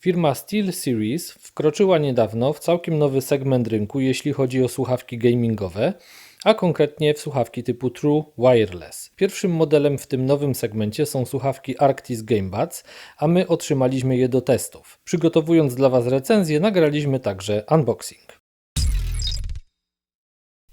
Firma SteelSeries wkroczyła niedawno w całkiem nowy segment rynku, jeśli chodzi o słuchawki gamingowe, a konkretnie w słuchawki typu True Wireless. Pierwszym modelem w tym nowym segmencie są słuchawki Arctis GameBuds, a my otrzymaliśmy je do testów. Przygotowując dla Was recenzję, nagraliśmy także unboxing.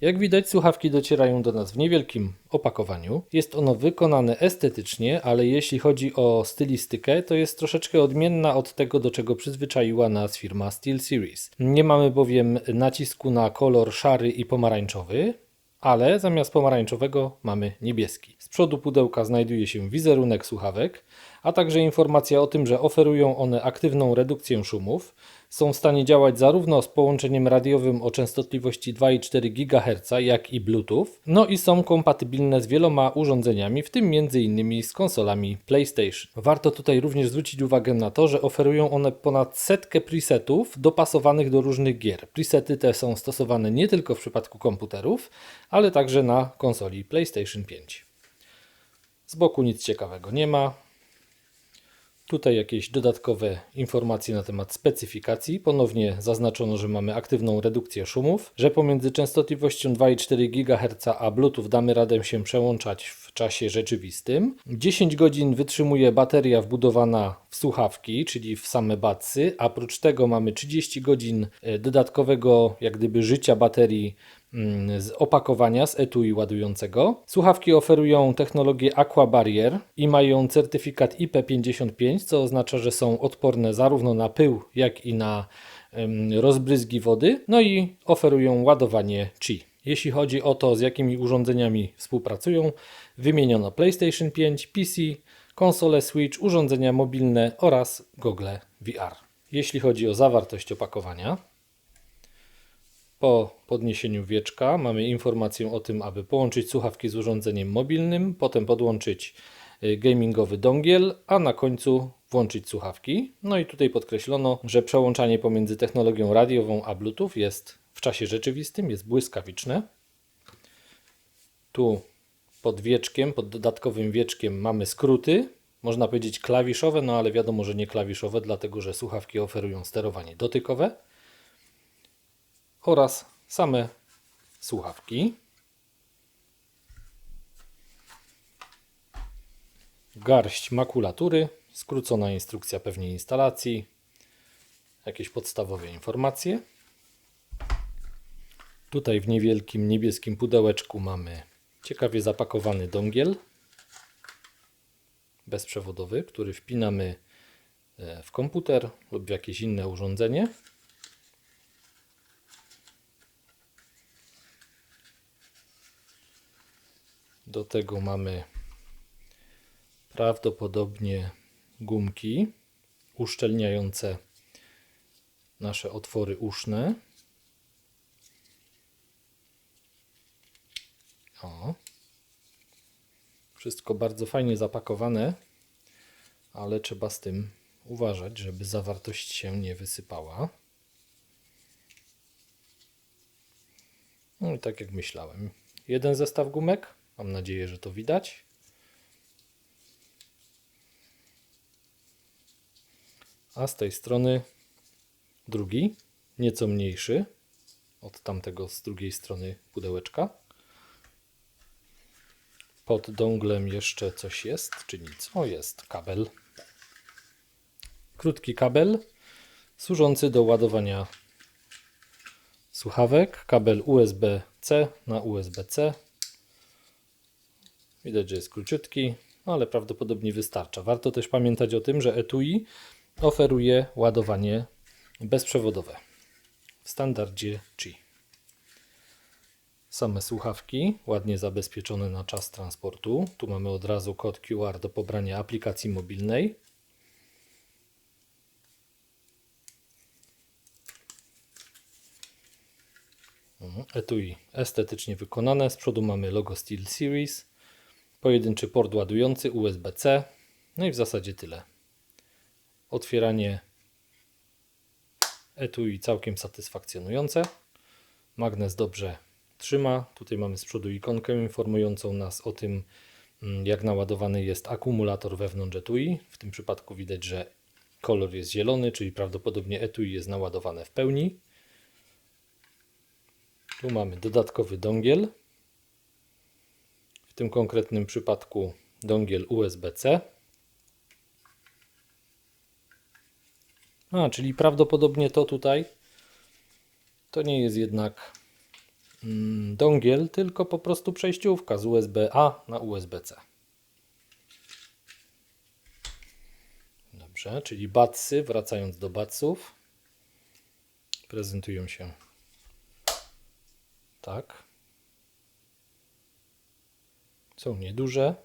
Jak widać, słuchawki docierają do nas w niewielkim opakowaniu. Jest ono wykonane estetycznie, ale jeśli chodzi o stylistykę, to jest troszeczkę odmienna od tego, do czego przyzwyczaiła nas firma SteelSeries. Nie mamy bowiem nacisku na kolor szary i pomarańczowy, ale zamiast pomarańczowego mamy niebieski. Z przodu pudełka znajduje się wizerunek słuchawek, a także informacja o tym, że oferują one aktywną redukcję szumów. Są w stanie działać zarówno z połączeniem radiowym o częstotliwości 2,4 GHz, jak i Bluetooth. No i są kompatybilne z wieloma urządzeniami, w tym m.in. z konsolami PlayStation. Warto tutaj również zwrócić uwagę na to, że oferują one ponad setkę presetów dopasowanych do różnych gier. Presety te są stosowane nie tylko w przypadku komputerów, ale także na konsoli PlayStation 5. Z boku nic ciekawego nie ma. Tutaj jakieś dodatkowe informacje na temat specyfikacji. Ponownie zaznaczono, że mamy aktywną redukcję szumów, że pomiędzy częstotliwością 2,4 GHz a Bluetooth damy radę się przełączać w czasie rzeczywistym. 10 godzin wytrzymuje bateria wbudowana w słuchawki, czyli w same batsy. Oprócz tego mamy 30 godzin e, dodatkowego jak gdyby życia baterii z opakowania z etui ładującego. Słuchawki oferują technologię Aqua Barrier i mają certyfikat IP55, co oznacza, że są odporne zarówno na pył, jak i na rozbryzgi wody. No i oferują ładowanie Qi. Jeśli chodzi o to, z jakimi urządzeniami współpracują, wymieniono PlayStation 5, PC, konsole Switch, urządzenia mobilne oraz gogle VR. Jeśli chodzi o zawartość opakowania, po podniesieniu wieczka mamy informację o tym, aby połączyć słuchawki z urządzeniem mobilnym, potem podłączyć y, gamingowy dongiel, a na końcu włączyć słuchawki. No i tutaj podkreślono, że przełączanie pomiędzy technologią radiową a Bluetooth jest w czasie rzeczywistym, jest błyskawiczne. Tu pod wieczkiem, pod dodatkowym wieczkiem mamy skróty, można powiedzieć klawiszowe, no ale wiadomo, że nie klawiszowe, dlatego że słuchawki oferują sterowanie dotykowe oraz same słuchawki. Garść makulatury, skrócona instrukcja pewnie instalacji, jakieś podstawowe informacje. Tutaj w niewielkim niebieskim pudełeczku mamy ciekawie zapakowany dongiel bezprzewodowy, który wpinamy e, w komputer lub w jakieś inne urządzenie. Do tego mamy prawdopodobnie gumki uszczelniające nasze otwory uszne. O. Wszystko bardzo fajnie zapakowane, ale trzeba z tym uważać, żeby zawartość się nie wysypała. No i tak jak myślałem. Jeden zestaw gumek Mam nadzieję, że to widać. A z tej strony drugi, nieco mniejszy od tamtego z drugiej strony pudełeczka. Pod donglem jeszcze coś jest, czy nic? O, jest kabel. Krótki kabel służący do ładowania słuchawek. Kabel USB-C na USB-C Widać, że jest króciutki, no ale prawdopodobnie wystarcza. Warto też pamiętać o tym, że etui oferuje ładowanie bezprzewodowe w standardzie Qi. Same słuchawki, ładnie zabezpieczone na czas transportu. Tu mamy od razu kod QR do pobrania aplikacji mobilnej. Mhm, etui estetycznie wykonane. Z przodu mamy logo Steel Series pojedynczy port ładujący USB-C. No i w zasadzie tyle. Otwieranie etui całkiem satysfakcjonujące. Magnes dobrze trzyma. Tutaj mamy z przodu ikonkę informującą nas o tym, mm, jak naładowany jest akumulator wewnątrz etui. W tym przypadku widać, że Kolor jest zielony, czyli prawdopodobnie etui jest naładowane w pełni. Tu mamy dodatkowy dongiel. W tym konkretnym przypadku dongiel USB-C. A, czyli prawdopodobnie to tutaj to nie jest jednak mm, dongiel, tylko po prostu przejściówka z USB-A na USB-C. Dobrze, czyli batsy, wracając do batsów, prezentują się tak. Są nieduże,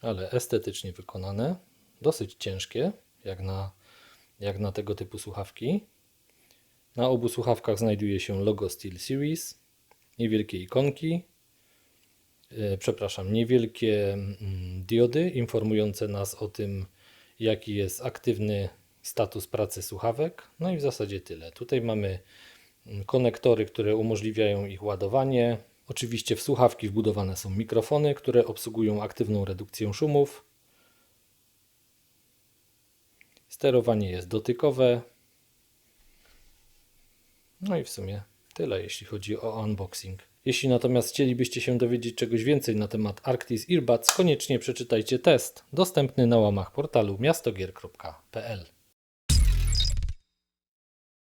ale estetycznie wykonane, dosyć ciężkie, jak na, jak na tego typu słuchawki. Na obu słuchawkach znajduje się logo Steel Series, niewielkie ikonki, e, przepraszam, niewielkie mm, diody informujące nas o tym, jaki jest aktywny status pracy słuchawek. No i w zasadzie tyle. Tutaj mamy mm, konektory, które umożliwiają ich ładowanie. Oczywiście w słuchawki wbudowane są mikrofony, które obsługują aktywną redukcję szumów. Sterowanie jest dotykowe. No i w sumie tyle, jeśli chodzi o unboxing. Jeśli natomiast chcielibyście się dowiedzieć czegoś więcej na temat Arctis Earbuds, koniecznie przeczytajcie test dostępny na łamach portalu miastogier.pl.